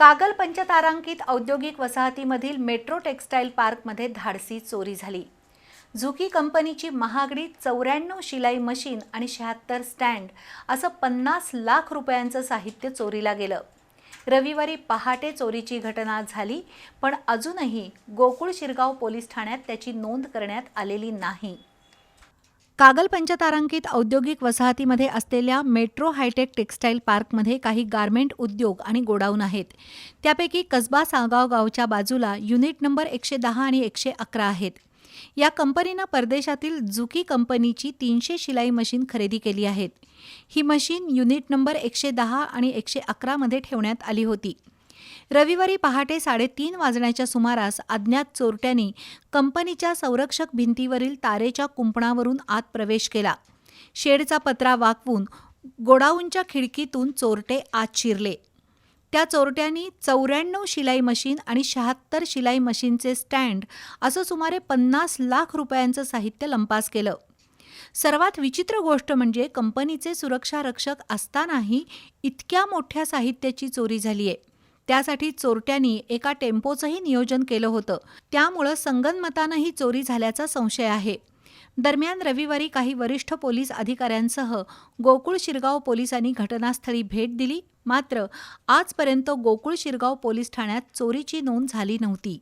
कागल पंचतारांकित औद्योगिक वसाहतीमधील मेट्रो टेक्स्टाईल पार्कमध्ये धाडसी चोरी झाली. झुकी कंपनीची महागडी चौऱ्याण्णव शिलाई मशीन आणि शहात्तर स्टँड असं पन्नास लाख रुपयांचं साहित्य चोरीला गेलं. रविवारी पहाटे चोरीची घटना झाली पण अजूनही गोकुळ शिरगाव पोलीस ठाण्यात त्याची नोंद करण्यात आलेली नाही. कागल पंचतारांकित औद्योगिक वसाहतीमध्ये असलेल्या मेट्रो हायटेक टेक्स्टाईल पार्कमध्ये काही गारमेंट उद्योग आणि गोडाऊन आहेत. त्यापैकी कसबा सागाव गावच्या बाजूला युनिट नंबर एकशे दहा आणि एकशे अकरा आहेत. या कंपनीनं परदेशातील जुकी कंपनीची तीनशे शिलाई मशीन खरेदी केली आहेत. ही मशीन युनिट नंबर एकशे दहा आणि एकशे अकरामध्ये ठेवण्यात आली होती. रविवारी पहाटे साडेतीन वाजण्याच्या सुमारास अज्ञात चोरट्यांनी कंपनीच्या संरक्षक भिंतीवरील तारेच्या कुंपणावरून आत प्रवेश केला. शेडचा पत्रा वाकवून गोडाऊनच्या खिडकीतून चोरटे आत शिरले. त्या चोरट्यांनी चौऱ्याण्णव शिलाई मशीन आणि शहात्तर शिलाई मशीनचे स्टँड असं सुमारे पन्नास लाख रुपयांचं साहित्य लंपास केलं. सर्वात विचित्र गोष्ट म्हणजे कंपनीचे सुरक्षा रक्षक असतानाही इतक्या मोठ्या साहित्याची चोरी झाली आहे त्यासाठी चोरट्यांनी एका टेम्पोचंही नियोजन केलं होतं. त्यामुळं संगनमतानं ही चोरी झाल्याचा संशय आहे. दरम्यान रविवारी काही वरिष्ठ पोलीस अधिकाऱ्यांसह गोकुळ शिरगाव पोलिसांनी घटनास्थळी भेट दिली. मात्र आजपर्यंत गोकुळ शिरगाव पोलीस ठाण्यात चोरीची नोंद झाली नव्हती.